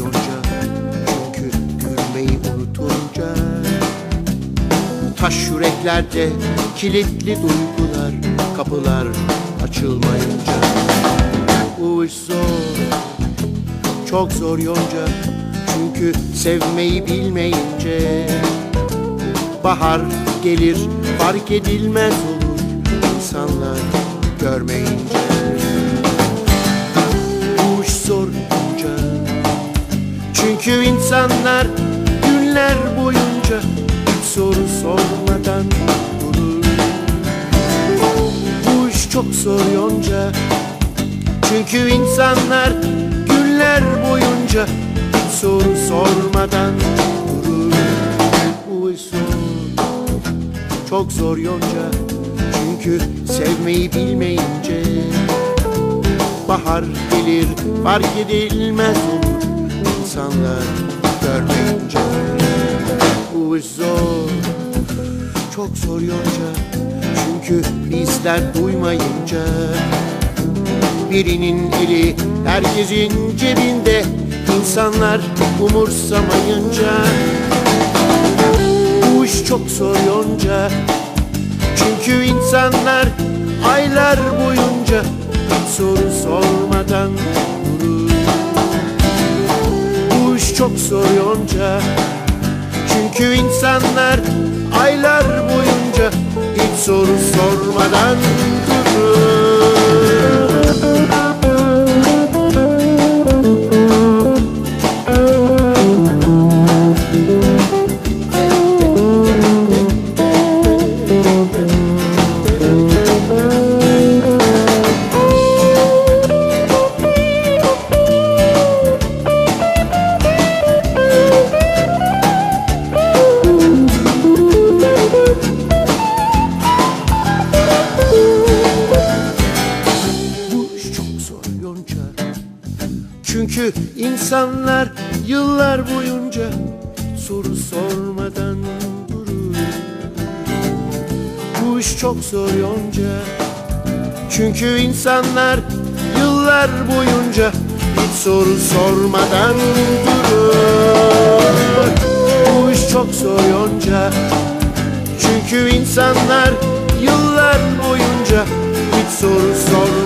gülüyorca Çünkü gülmeyi unutunca Taş yüreklerde kilitli duygular Kapılar açılmayınca. Bu zor Çok zor yonca Çünkü sevmeyi bilmeyince. Bahar gelir fark edilmez olur insanlar görmeyince. Çünkü insanlar günler boyunca hiç soru sormadan durur. Bu iş çok zor yonca. Çünkü insanlar günler boyunca hiç soru sormadan durur. Bu iş çok zor yonca. Çünkü sevmeyi bilmeyince Bahar gelir fark edilmez olur insanlar görmeyince. Bu iş zor çok zor yonca Çünkü bizler duymayınca. Birinin eli herkesin cebinde. İnsanlar umursamayınca. Bu iş çok zor yonca Çünkü insanlar aylar boyunca soru sormadan zor yonca Çünkü insanlar aylar boyunca hiç soru sormadan Çünkü insanlar yıllar boyunca soru sormadan durur. Bu iş çok zor yonca. Çünkü insanlar yıllar boyunca hiç soru sormadan durur. Bu iş çok zor yonca. Çünkü insanlar yıllar boyunca hiç soru sormadan